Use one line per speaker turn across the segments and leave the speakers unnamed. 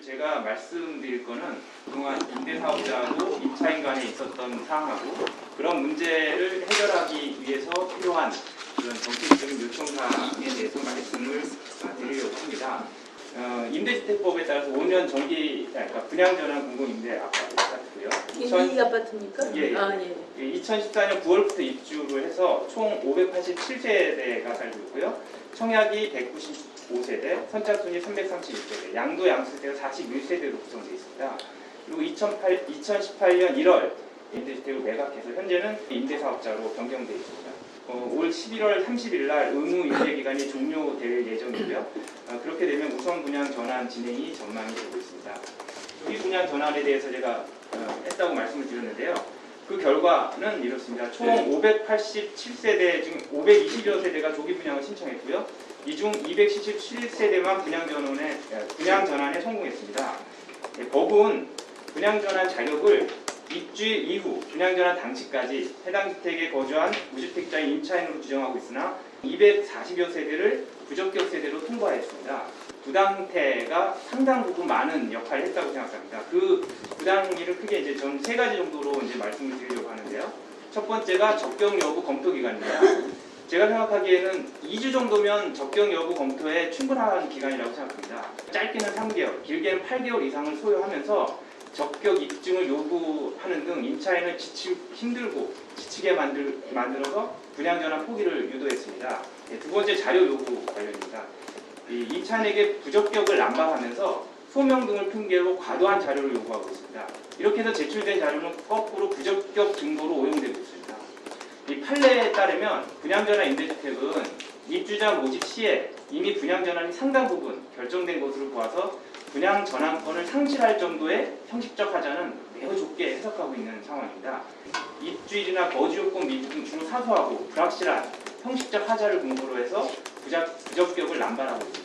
오늘 제가 말씀드릴 거는 그동안 임대사업자하고 임차인 간에 있었던 사항하고 그런 문제를 해결하기 위해서 필요한 그런 정책적인 요청사항에 대해서 말씀을 아, 드리려고 합니다. 어, 임대주택법에 따라서 5년 정기, 아, 그러니까 분양전환 공공임대 아파트 같고요.
이, 이 아파트입니까?
예, 예.
아, 예.
2014년 9월부터 입주를 해서 총 587세대가 살고 있고요. 청약이 195세대, 선착순이 331세대, 양도 양수세대가 41세대로 구성되어 있습니다. 그리고 2008, 2018년 1월 임대주택을 매각해서 현재는 임대사업자로 변경되어 있습니다. 어, 올 11월 30일 날 의무 임대 기간이 종료될 예정이고요. 어, 그렇게 되면 우선 분양 전환 진행이 전망이 되고 있습니다. 이 분양 전환에 대해서 제가 어, 했다고 말씀을 드렸는데요. 그 결과는 이렇습니다. 총 587세대 중 520여 세대가 조기 분양을 신청했고요. 이 중 277세대만 분양 전환에 분양 전환에 성공했습니다. 예, 법은 분양 전환 자격을 입주일 이후 분양 전환 당시까지 해당 주택에 거주한 무주택자인 임차인으로 규정하고 있으나 240여 세대를 부적격 세대로 통과했습니다. 부당태가 상당 부분 많은 역할을 했다고 생각합니다. 그 부당일을 크게 이제 전세 가지 정도로 이제 말씀을 드리려고 하는데요. 첫 번째가 적격 여부 검토 기간입니다. 제가 생각하기에는 2주 정도면 적격 여부 검토에 충분한 기간이라고 생각합니다. 짧게는 3개월, 길게는 8개월 이상을 소요하면서 적격 입증을 요구하는 등 임차인을 지치, 힘들고 지치게 만들, 만들어서 분양 전환 포기를 유도했습니다. 네, 두 번째 자료 요구 관련입니다. 이 임차인에게 부적격을 남발하면서 소명 등을 핑계로 과도한 자료를 요구하고 있습니다. 이렇게 해서 제출된 자료는 거꾸로 부적격 증거로 오용되고 있습니다. 이 판례에 따르면 분양전환 임대주택은 입주자 모집 시에 이미 분양전환이 상당 부분 결정된 것으로 보아서 분양 전환권을 상실할 정도의 형식적 하자는 매우 좁게 해석하고 있는 상황입니다. 입주일이나 거주 요건 미비 등 주로 사소하고 불확실한 형식적 하자를 근거로 해서 부적격을 남발하고 있습니다.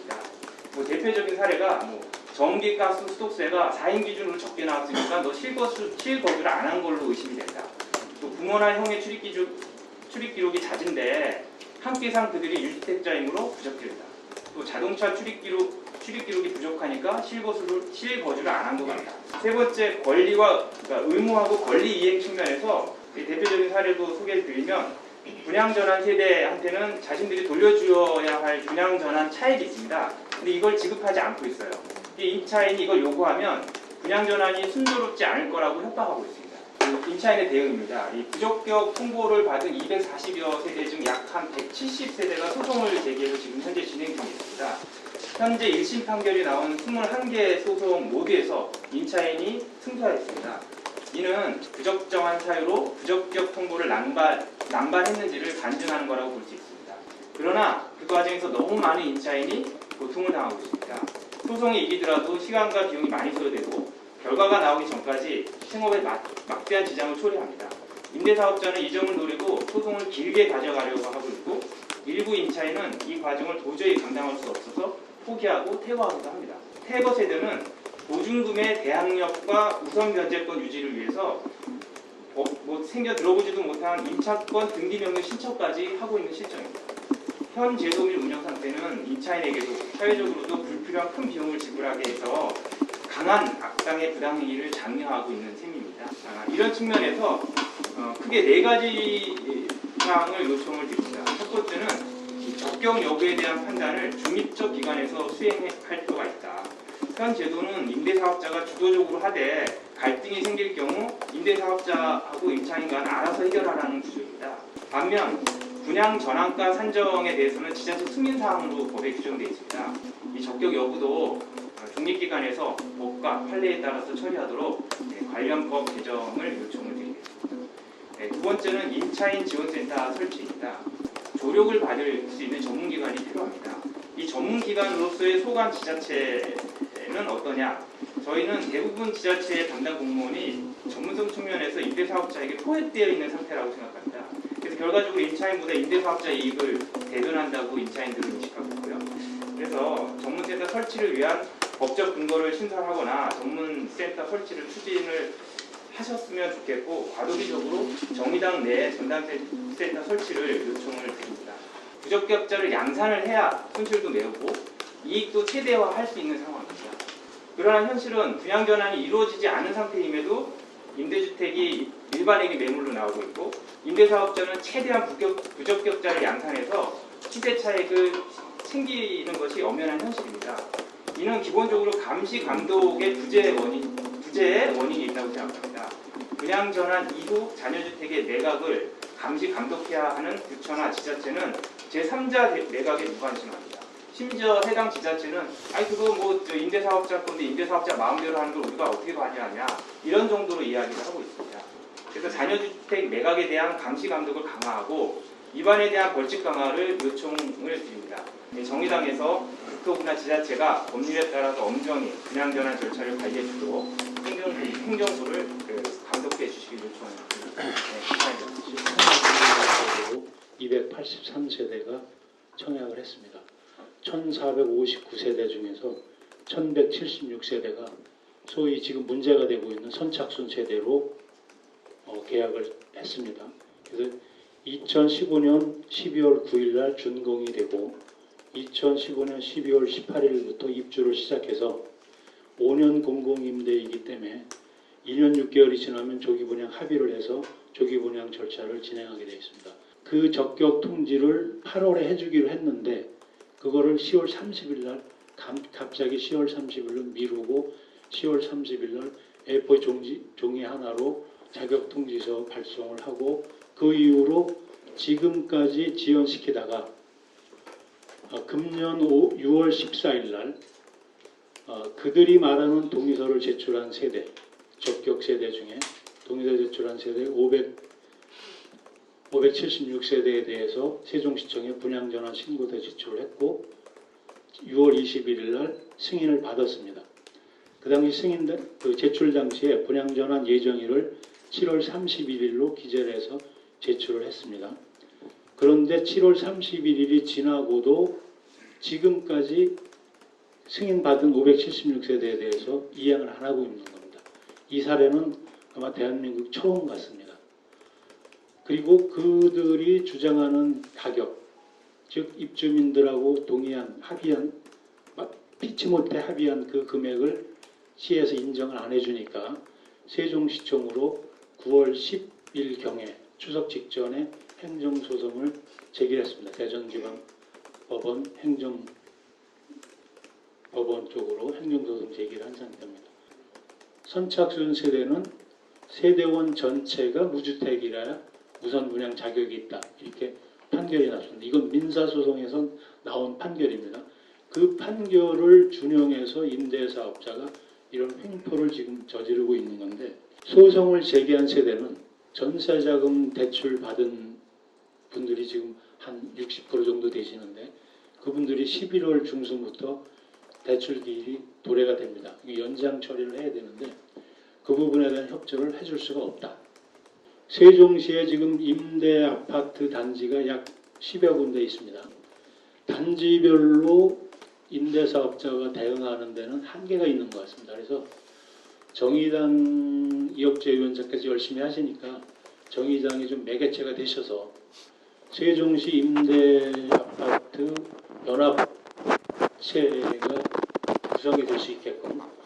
뭐 대표적인 사례가 뭐 전기 가스 수도세가 4인 기준으로 적게 나왔으니까 너 실거주, 실거주를 안 한 걸로 의심이 된다. 또 부모나 형의 출입 기준 출입 기록이 잦은데 함께상 그들이 유주택자이므로 부적격이다. 또 자동차 출입 기록 출입 기록이 부족하니까 실거주를 실거주를 안 한 것 같다. 세 번째 권리와 그러니까 의무하고 권리 이행 측면에서 이 대표적인 사례도 소개해드리면 분양 전환 세대한테는 자신들이 돌려주어야 할 분양 전환 차액이 있습니다. 근데 이걸 지급하지 않고 있어요. 이 임차인이 이걸 요구하면 분양 전환이 순조롭지 않을 거라고 협박하고 있습니다. 임차인의 대응입니다. 이 부적격 통보를 받은 240여 세대 중 약 한 170세대가 소송을 제기해서 지금 현재 진행 중에 있습니다. 현재 1심 판결이 나온 21개 소송 모두에서 임차인이 승소하였습니다. 이는 부적정한 사유로 부적격 통보를 남발, 남발했는지를 간증하는 거라고 볼 수 있습니다. 그러나 그 과정에서 너무 많은 임차인이 고통을 당하고 있습니다. 소송이 이기더라도 시간과 비용이 많이 소요되고 결과가 나오기 전까지 생업에 막, 막대한 지장을 초래합니다. 임대사업자는 이 점을 노리고 소송을 길게 가져가려고 하고 있고 일부 임차인은 이 과정을 도저히 감당할 수 없어서 포기하고 퇴거하기도 합니다. 퇴거 세대는 보증금의 대항력과 우선 변제권 유지를 위해서 어, 뭐 생겨 들어보지도 못한 임차권 등기 명령 신청까지 하고 있는 실정입니다. 현 제도 및 운영 상태는 임차인에게도 사회적으로도 불필요한 큰 비용을 지불하게 해서 강한 악당의 부당행위를 장려하고 있는 셈입니다. 아, 이런 측면에서 어, 크게 네 가지 사항을 요청을 드립니다. 첫 번째는 이 적격 여부에 대한 판단을 중립적 기관에서 수행할 필요가 있다. 현 제도는 임대사업자가 주도적으로 하되 갈등이 생길 경우 임대사업자하고 임차인 간 알아서 해결하라는 구조입니다. 반면 분양 전환가 산정에 대해서는 지자체 승인 사항으로 법에 규정되어 있습니다. 이 적격 여부도 중립기관에서 법과 판례에 따라서 처리하도록 네, 관련 법 개정을 요청을 드리겠습니다. 네, 두 번째는 임차인 지원센터 설치입니다. 조력을 받을 수 있는 전문기관이 필요합니다. 이 전문기관으로서의 소관 지자체는 어떠냐? 저희는 대부분 지자체의 담당 공무원이 전문성 측면에서 임대사업자에게 포획되어 있는 상태라고 생각합니다. 그래서 결과적으로 임차인보다 임대사업자 이익을 대변한다고 임차인들은 인식하고 있고요. 그래서 전문센터 설치를 위한 법적 근거를 신설하거나 전문센터 설치를 추진을 하셨으면 좋겠고 과도기적으로 정의당 내 전담센터 설치를 요청을 드립니다. 부적격자를 양산을 해야 손실도 메우고 이익도 최대화할 수 있는 상황입니다. 그러나 현실은 분양 전환이 이루어지지 않은 상태임에도 임대주택이 일반에게 매물로 나오고 있고 임대사업자는 최대한 부적격자를 양산해서 시세 차익을 챙기는 것이 엄연한 현실입니다. 이는 기본적으로 감시 감독의 부재 원인, 부재의 원인이 있다고 생각합니다. 분양 전환 이후 잔여주택의 매각을 감시 감독해야 하는 부처나 지자체는 제3자 매각에 무관심합니다. 심지어 해당 지자체는 아니 그거 뭐저 임대사업자 건데 임대사업자 마음대로 하는 걸 우리가 어떻게 관여하냐 이런 정도로 이야기를 하고 있습니다. 그래서 잔여주택 매각에 대한 감시 감독을 강화하고 위반에 대한 벌칙 강화를 요청을 드립니다. 네, 정의당에서 국토부나 지자체가 법률에 따라서 엄정히 분양 전환 절차를 관리해 주도록 행정, 행정부를 그 감독해 주시길 요청합니다. 네, 감사합니다.
283세대가 청약을 했습니다. 1459세대 중에서 1176세대가 소위 지금 문제가 되고 있는 선착순 세대로 어, 계약을 했습니다. 그래서 2015년 12월 9일 날 준공이 되고 2015년 12월 18일부터 입주를 시작해서 5년 공공임대이기 때문에 2년 6개월이 지나면 조기 분양 합의를 해서 조기 분양 절차를 진행하게 되어 있습니다. 그 적격 통지를 8월에 해주기로 했는데 그거를 10월 30일 날 감- 갑자기 10월 30일로 미루고 10월 30일 날 A4 종지, 종이 하나로 자격 통지서 발송을 하고 그 이후로 지금까지 지연시키다가 어, 금년 5, 6월 14일 날 어, 그들이 말하는 동의서를 제출한 세대 적격 세대 중에 동의서 제출한 세대 500 576세대에 대해서 세종시청에 분양전환 신고서 제출을 했고 6월 21일 날 승인을 받았습니다. 그 당시 승인 그 제출 당시에 분양전환 예정일을 7월 31일로 기재를 해서 제출을 했습니다. 그런데 7월 31일이 지나고도 지금까지 승인받은 576세대에 대해서 이행을 안 하고 있는 겁니다. 이 사례는 아마 대한민국 처음 같습니다. 그리고 그들이 주장하는 가격, 즉 입주민들하고 동의한 합의한 마- 피치 못해 합의한 그 금액을 시에서 인정을 안 해주니까 세종시청으로 9월 10일 경에 추석 직전에 행정소송을 제기했습니다. 대전지방법원 행정 법원 쪽으로 행정소송 제기를 한 상태입니다. 선착순 세대는 세대원 전체가 무주택이라 우선 분양 자격이 있다 이렇게 판결이 났습니다. 이건 민사소송에서 나온 판결입니다. 그 판결을 준용해서 임대사업자가 이런 횡포를 지금 저지르고 있는 건데 소송을 제기한 세대는 전세자금 대출 받은 분들이 지금 한 60% 정도 되시는데 그분들이 11월 중순부터 대출 기일이 도래가 됩니다. 연장 처리를 해야 되는데 그 부분에 대한 협조를 해줄 수가 없다. 세종시에 지금 임대 아파트 단지가 약 10여 군데 있습니다. 단지별로 임대사업자가 대응하는 데는 한계가 있는 것 같습니다. 그래서 정의당 이혁재 위원장께서 열심히 하시니까 정의당이 좀 매개체가 되셔서 세종시 임대 아파트 연합체가 구성이 될 수 있게끔